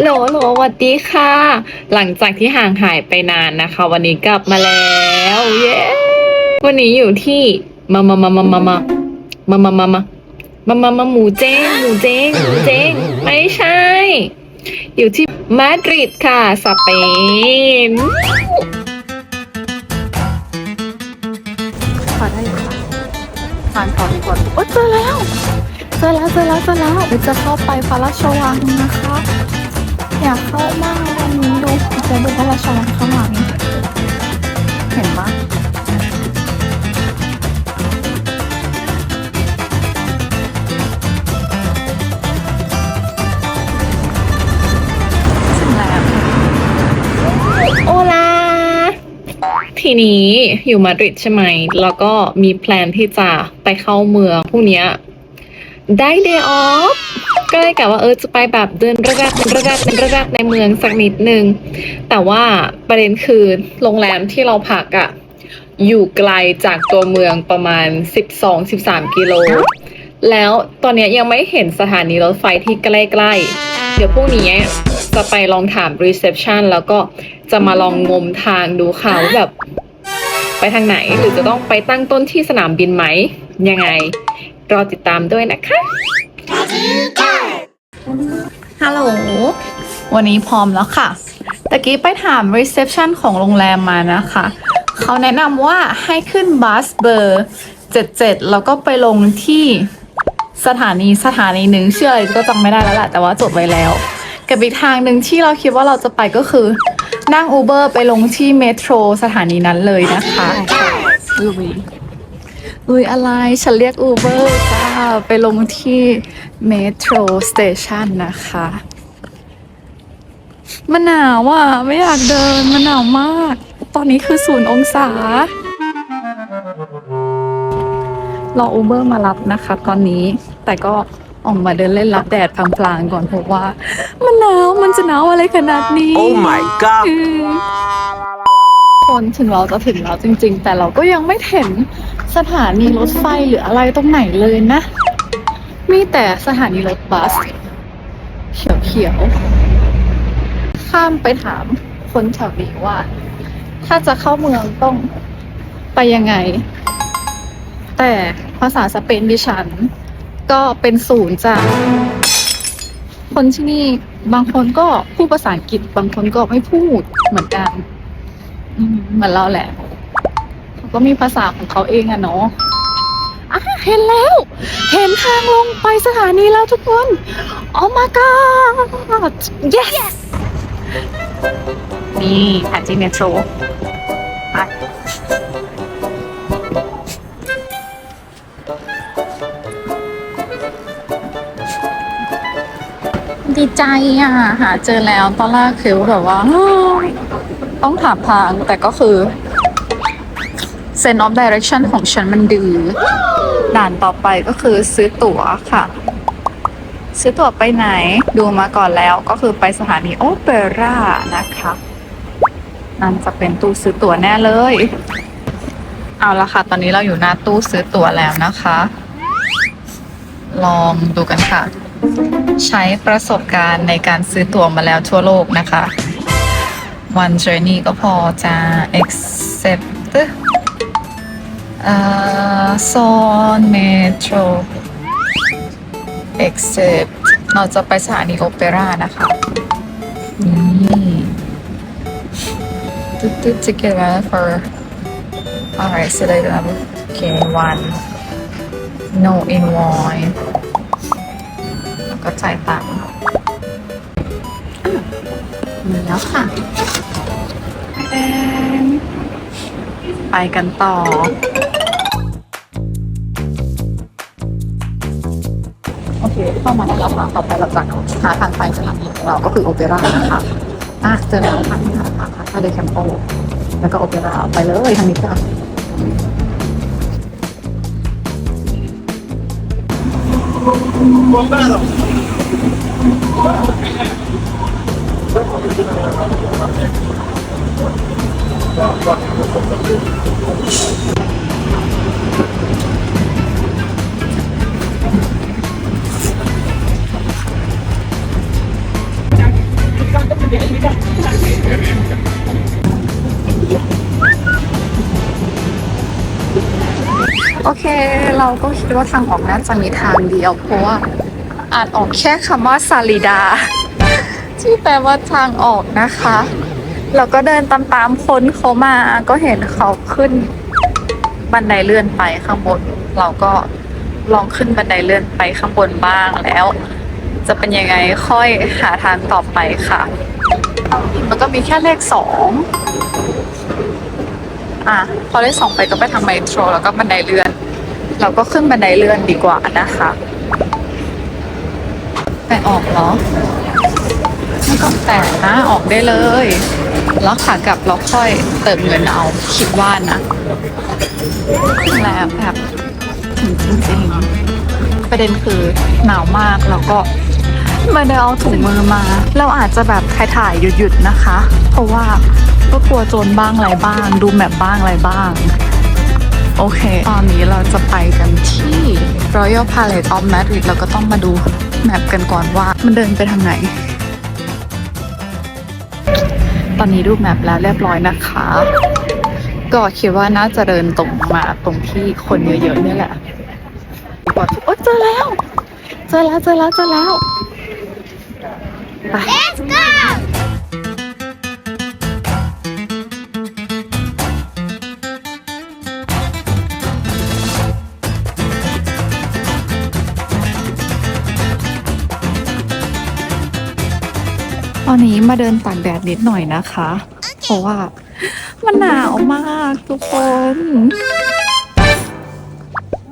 โหลโหลสวัสดีค่ะ หลังจากที่ห่างหายไปนานนะคะ วันนี้กลับมาแล้วเย้วันนี้อยู่ที่มามามามามามามามามามามามามาหมูเจ้งหมูเจ้งหมูเจ้งไม่ใช่ อยู่ที่มาดริดค่ะสเปนขอได้ค่ะทานก่อดีกว่าโอ๊ยเจอแล้วเจอแล้วเจอแล้วเจอแล้วเดี๋ยวจะเข้าไปพระราชวังนะคะ อยากเข้ามากวันนี้ดูจะดูพระราชวังข้างหลังเห็นปะถึงแล้วโอลาทีนี้อยู่มาดริดใช่ไหม แล้วก็มีแพลนที่จะไปเข้าเมืองพรุ่งเนี้ยได้เดย์ออฟ ก็เลยกะว่าเออจะไปแบบเดินระดับระดับระดับในเมืองสักนิดนึง แต่ว่าประเด็นคือโรงแรมที่เราพักอะอยู่ไกลจากตัวเมืองประมาณ 12-13 กิโล แล้วตอนนี้ยังไม่เห็นสถานีรถไฟที่ใกล้ๆ เดี๋ยวพรุ่งนี้จะไปลองถาม reception แล้วก็จะมาลองงมทางดูค่ะว่าแบบ ไปทางไหนหรือจะต้องไปตั้งต้นที่สนามบินไหม ยังไง รอติดตามด้วยนะคะ ฮัลโหล วันนี้พร้อมแล้วค่ะ ตะกี้ไปถาม reception ของโรงแรมมานะคะ เขาแนะนำว่าให้ขึ้นบัสเบอร์ 77 แล้วก็ไปลงที่สถานีสถานีหนึ่งชื่ออะไรก็จำไม่ได้แล้วแหละแต่ว่าจดไว้แล้ว กับอีกทางหนึ่งที่เราคิดว่าเราจะไปก็คือ นั่ง Uber ไปลงที่เมโทรสถานีนั้นเลยนะคะ ลุยลุยอะไร ฉันเรียก Uber จ้า ไปลงที่เมโทรสเตชันนะคะมันหนาวอะ ไม่อยากเดิน มันหนาวมาก ตอนนี้คือศูนย์องศา รอ Uber มารับนะคะ ตอนนี้ แต่ก็ออกมาเดินเล่นรับแดดพลางๆก่อนเพราะว่า มันหนาว มันจะหนาวอะไรขนาดนี้ Oh my god อืมคนถึงเราจะถึงแล้วจริง ๆ แต่เราก็ยังไม่เห็น สถานีรถไฟหรืออะไรตรงไหนเลยนะ มีแต่สถานีรถบัส เขียวๆ ข้ามไปถามคนแถวนี้ว่า ถ้าจะเข้าเมืองต้องไปยังไง แต่ภาษาสเปนดิฉัน ก็เป็นศูนย์จากคนที่นี่บางคนก็พูดภาษาอังกฤษ บางคนก็ไม่พูดเหมือนกันเหมือนเราแหละ ก็มีภาษาของเขาเองอะเนาะอะเห็นแล้ว เห็นทางลงไปสถานีแล้วทุกคนโอ้ my god yes นี่แผนที่เมโทรไปดีใจอะ หาเจอแล้วตอนแรกคือแบบว่า ต้องถามทางแต่ก็คือ sense of direction ของฉันมันดื้อด่านต่อไปก็คือซื้อตั๋วค่ะ ซื้อตั๋วไปไหนดูมาก่อนแล้วก็คือไปสถานีโอเปร่านะคะนั่นจะเป็นตู้ซื้อตั๋วแน่เลย เอาละค่ะ ตอนนี้เราอยู่หน้าตู้ซื้อตั๋วแล้วนะคะ ลองดูกันค่ะ ใช้ประสบการณ์ในการซื้อตั๋วมาแล้วทั่วโลกนะคะ one journey ก็พอจะ accept เอ่อ zone metro accept เราจะไปสถานีโอเปร่านะคะนี่ตึ๊ดตึ๊ด ticket valid for alright so they have okay one no invoice แล้วก็จ่ายตังค์อะมีแล้วค่ะไปกันต่อ โอเคเข้ามาแล้วค่ะต่อไปเราจะหาทางไปสถานีของเราก็คือโอเปร่านะคะอะเจอแล้วค่ะที่หาทางค่ะถ้าเดแคมโปแล้วก็โอเปร่าไปเลยทางนี้ค่ะอ โอเค เราก็คิดว่าทางออกน่าจะมีทางเดียว เพราะว่าอ่านออกแค่คำว่าซาลิดา ที่แปลว่าทางออกนะคะ เราก็เดินตามๆคนเขามาก็เห็นเขาขึ้น บันไดเลื่อนไปข้างบน เราก็ลองขึ้นบันไดเลื่อนไปข้างบนบ้างแล้ว จะเป็นยังไงค่อยหาทางต่อไปค่ะ มันก็มีแค่เลขสองอะพอเลขสองไปก็ไปทางไมโทรแล้วก็บันไดเลื่อน เราก็ขึ้นบันไดเลื่อนดีกว่านะคะแต่ออกเหรอไม่ต้องแต่นะออกได้เลยแล้วขากลับเราค่อยเติมเงินเอาคิดว่านะแล้วแบบถึงจริงๆประเด็นคือหนาวมากแล้วก็ ไม่ได้เอาถุงมือมา เราอาจจะแบบถ่ายๆหยุดๆนะคะ เพราะว่าก็กลัวโจรบ้างอะไรบ้าง ดูแมปบ้างอะไรบ้าง โอเค ตอนนี้เราจะไปกันที่ Royal Palace of Madrid แล้วก็ต้องมาดูแมปกันก่อนว่ามันเดินไปทางไหน ตอนนี้ดูแมปแล้วเรียบร้อยนะคะ ก็คิดว่าน่าจะเดินตรงมาตรงที่คนเยอะๆนี่แหละกว่าโอ๊ยเจอแล้ว เจอแล้วเจอแล้วเจอแล้ว ไป Let's go ตอนนี้มาเดินตากแดดนิดหน่อยนะคะ เพราะว่ามันหนาวมากทุกคน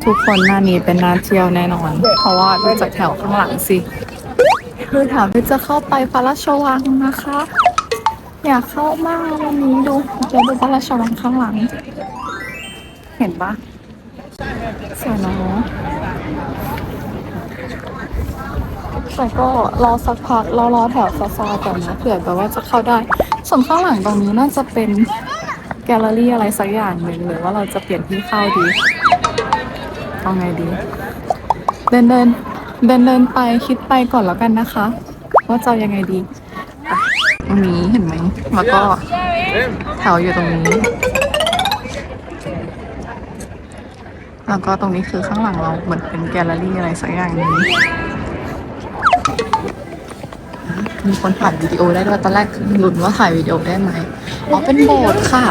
ทุกคนหน้านี้เป็นหน้าเที่ยวแน่นอน เพราะว่าดูจากแถวข้างหลังสิ คือถวที่จะเข้าไปพระราชวังนะคะ อยากเข้ามากวันนี้ดูเดี๋ยวดูพระราชวังข้างหลัง เห็นปะสวยเนาะแต่ก็รอสักพักรอรอแถวซาซาก่อนนะเผื่อแบบว่าจะเข้าได้ส่วนข้างหลังตรงนี้น่าจะเป็นแกลเลอรี่อะไรสักอย่างหนึ่งหรือว่าเราจะเปลี่ยนที่เข้าดีเอาไงดี เดินเดิน เดินเดินไปคิดไปก่อนแล้วกันนะคะ ว่าจะยังไงดีตรงนี้เห็นไหมแล้วก็แถวอยู่ตรงนี้ แล้วก็ตรงนี้คือข้างหลังเราเหมือนเป็นแกลเลอรี่อะไรสักอย่างนึงมีคนถ่ายวิดีโอได้ด้วยตอนแรกลุ้นว่าถ่ายวิดีโอได้ไหมอ๋อเป็นโบสถ์ค่ะ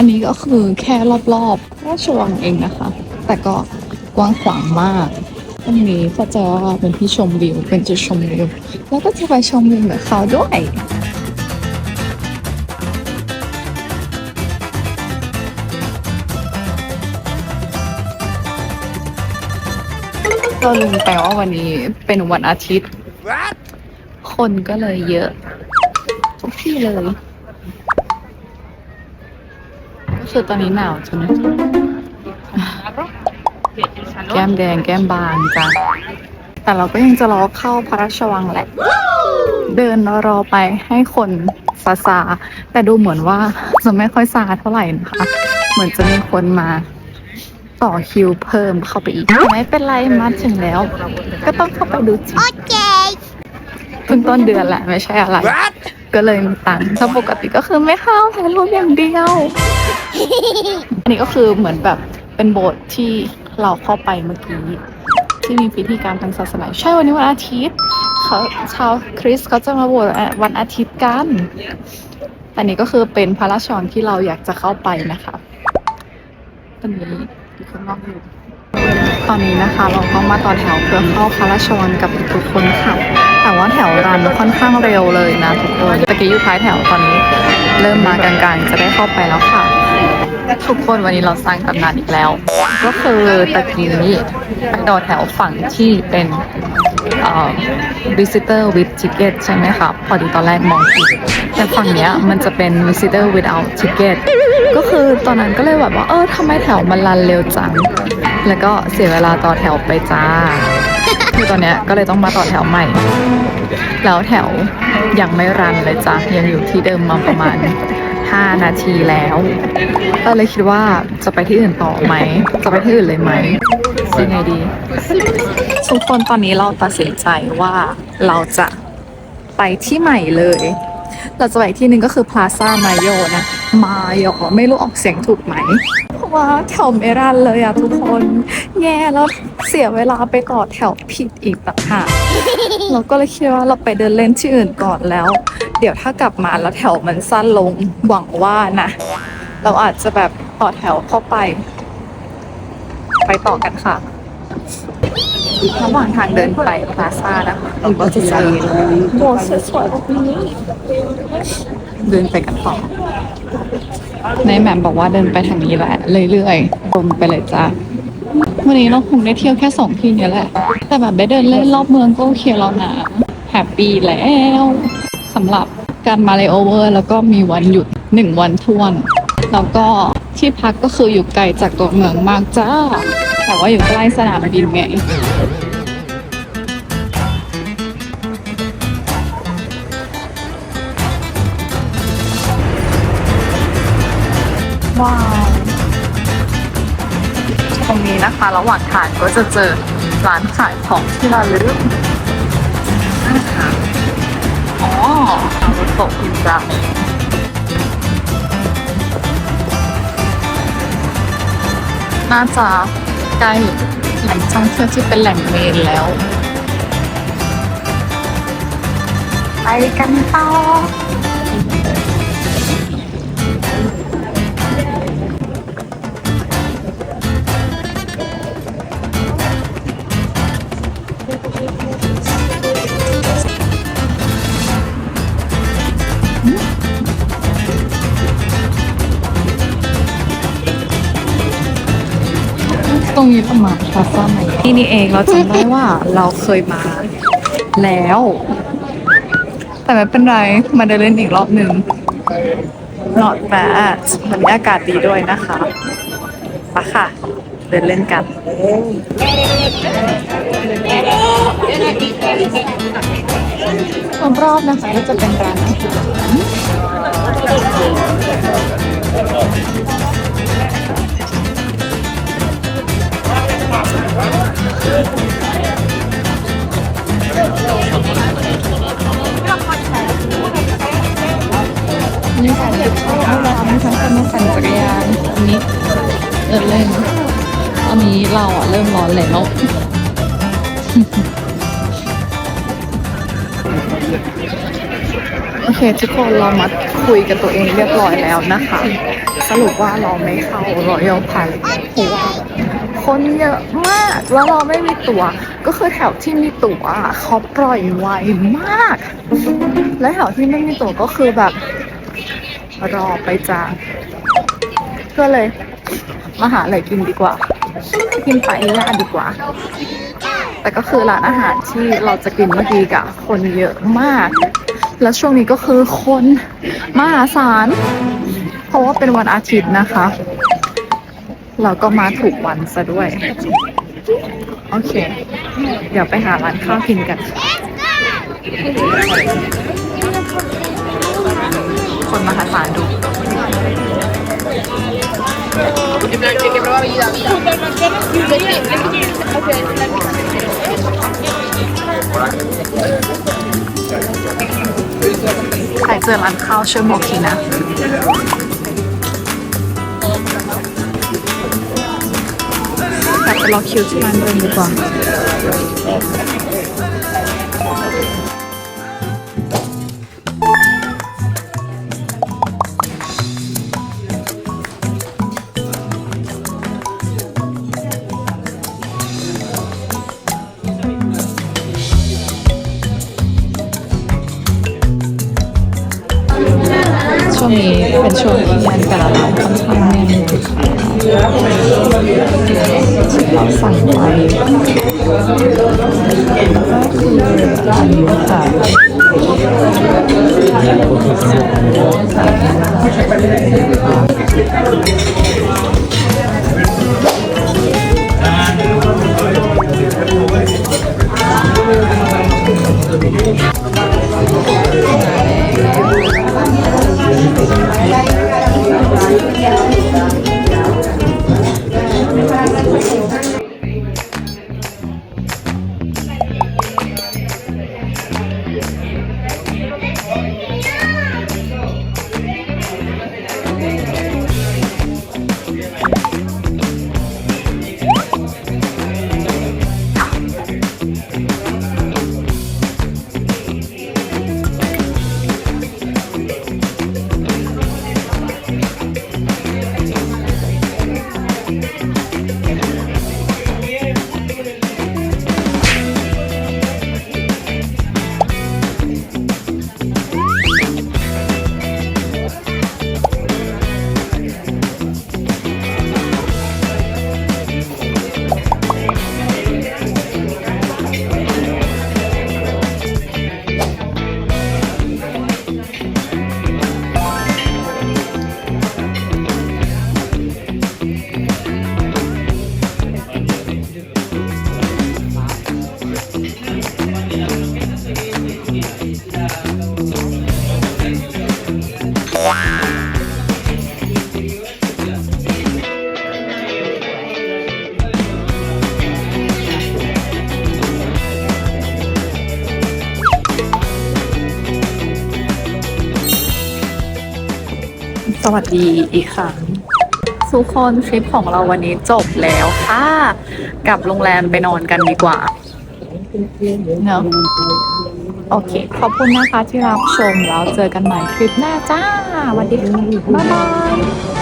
อันนี้ก็คือแค่รอบๆราชวังเองนะคะ แต่ก็กว้างขวางมากตรงนี้ก็จะว่าเป็นที่ชมวิว เป็นจุดชมวิว แล้วก็จะไปชมวิวกับเขาด้วยก็ลืมไปว่าวันนี้เป็นวันอาทิตย์ คนก็เลยเยอะ ทุกที่เลย ก็คือตอนนี้หนาวจนแก้มแดงแก้มบานจ้ะแต่เราก็ยังจะรอเข้าพระราชวังแหละ เดินรอไปให้คนซาซาแต่ดูเหมือนว่าจะไม่ค่อยซาเท่าไหร่นะคะ เหมือนจะมีคนมาต่อคิวเพิ่มเข้าไปอีก ไม่เป็นไรมาถึงแล้ว ก็ต้องเข้าไปดูจริงเพิ่งต้นเดือนแหละไม่ใช่อะไร ก็เลยมีตังค์ถ้าปกติก็คือไม่เข้าถ่ายรูปอย่างเดียว อันนี้ก็คือเหมือนแบบเป็นโบสถ์ที่เราเข้าไปเมื่อกี้ที่มีพิธีการทางศาสนาใช่วันนี้วันอาทิตย์เขาชาวคริสต์เขาจะมาโบสถ์วันอาทิตย์กันอันนี้ก็คือเป็นพระราชวังที่เราอยากจะเข้าไปนะคะตอนนี้มีคนรอบอยู่ ตอนนี้นะคะ เราต้องมาต่อแถวเพื่อเข้าพระราชวังกับทุกคนค่ะ แต่ว่าแถวรันค่อนข้างเร็วเลยนะทุกคนตะกี้อยู่ท้ายแถวตอนนี้ เริ่มมากลางๆ จะได้เข้าไปแล้วค่ะ ทุกคนวันนี้เราสร้างตำนานอีกแล้ว ก็คือตะกี้ไปต่อแถวฝั่งที่เป็น visitor with ticket ใช่ไหมคะพอดีตอนแรกมองผิดแต่ฝั่งเนี้ยมันจะเป็น visitor without ticket ก็คือตอนนั้นก็เลยแบบว่า เออทำไมแถวมันรันเร็วจัง แล้วก็เสียเวลาต่อแถวไปจ้า คือตอนเนี้ยก็เลยต้องมาต่อแถวใหม่ แล้วแถวยังไม่รันเลยจ้ะยังอยู่ที่เดิมมาประมาณ 5 นาทีแล้วก็เลยคิดว่าจะไปที่อื่นต่อไหม จะไปที่อื่นเลยไหมยังไงดีทุกคนตอนนี้เราตัดสินใจว่าเราจะไปที่ใหม่เลย เราจะไปที่หนึ่งก็คือพลาซ่ามาโยนะ มาโยไม่รู้ออกเสียงถูกไหม เพราะว่าแถวเมรันเลยอะทุกคนแย่แล้วเสียเวลาไปต่อแถวผิดอีกต่างหากเราก็เลยคิดว่าเราไปเดินเล่นที่อื่นก่อนแล้ว เดี๋ยวถ้ากลับมาแล้วแถวมันสั้นลงหวังว่านะ เราอาจจะแบบต่อแถวเข้าไป ไปต่อกันค่ะระหว่างทางเดินไปพลาซ่านะคะเราก็จะเจอโบสถ์สวยๆแบบนี้ เดินไปกันต่อในแหม่มบอกว่าเดินไปทางนี้แหละเรื่อยๆตรงไปเลยจ้าวันนี้เราคงได้เที่ยวแค่สองที่นี้แหละ แต่แบบได้เดินเล่นรอบเมืองก็โอเคแล้วนะแฮปปี้แล้วสำหรับการมาเลโอเวอร์แล้วก็มีวันหยุดหนึ่งวันทวนแล้วก็ที่พักก็คืออยู่ไกลจากตัวเมืองมากจ้า แต่ว่าอยู่ใกล้สนามบินไง ว้าวตรงนี้นะคะระหว่างทางก็จะเจอร้านขายของที่ระลึกนะคะอ๋ออารุโตะพิซซ่าน่าจะใกล้แหล่งท่องเที่ยวที่เป็นแหล่งเมนแล้ว ไปกันต่อ ตรงนี้ประมาณพลาซ่าไหนที่นี่เองเราจำได้ว่าเราเคยมาแล้ว แต่ไม่เป็นไร มาเดินเล่นอีกรอบหนึ่ง not bad วันนี้อากาศดีด้วยนะคะไปค่ะ เดินเล่นกัน รอบๆนะคะก็จะเป็นร้านอาหาร นี่ค่ะเด็กชอบเรามีทั้งคนมาปั่นจักรยานอันนี้เดินเล่นตอนนี้เราอะเริ่มร้อนแล้วโอเคทุกคนเรามาคุยกับตัวเองเรียบร้อยแล้วนะคะ สรุปว่าเราไม่เข้ารอยัลพาเลทเพราะว่า คนเยอะมาก แล้วเราไม่มีตั๋ว ก็คือแถวที่มีตั๋วเขาปล่อยไวมาก และแถวที่ไม่มีตั๋วก็คือแบบ รอไปจ้าก็เลยมาหาอะไรกินดีกว่า กินไปย่าดีกว่า แต่ก็คือร้านอาหารที่เราจะกินเมื่อกี้กะคนเยอะมาก แล้วช่วงนี้ก็คือคนมหาศาล เพราะว่าเป็นวันอาทิตย์นะคะ เราก็มาถูกวันซะด้วย โอเค เดี๋ยวไปหาร้านข้าวกินกัน คนมหาศาลดูใครเจอร้านข้าวช่วยบอกทีนะ รอคิวที่ร้านเดิมดีกว่า ช่วงนี้เป็นช่วงที่งานแต่ละร้านค่อนข้างแน่นที่เรา สั่งไปอันนี้ค่ะ Amen. วัสดีอีกครั้งทุกคนทริปของเราวันนี้จบแล้วค่ะกลับโรงแรมไปนอนกันดีกว่าเนาะโอเค ขอบคุณนะคะที่รับชมแล้วเจอกันใหม่คลิปหน้าจ้าสวัสดีค่ะบ๊ายบาย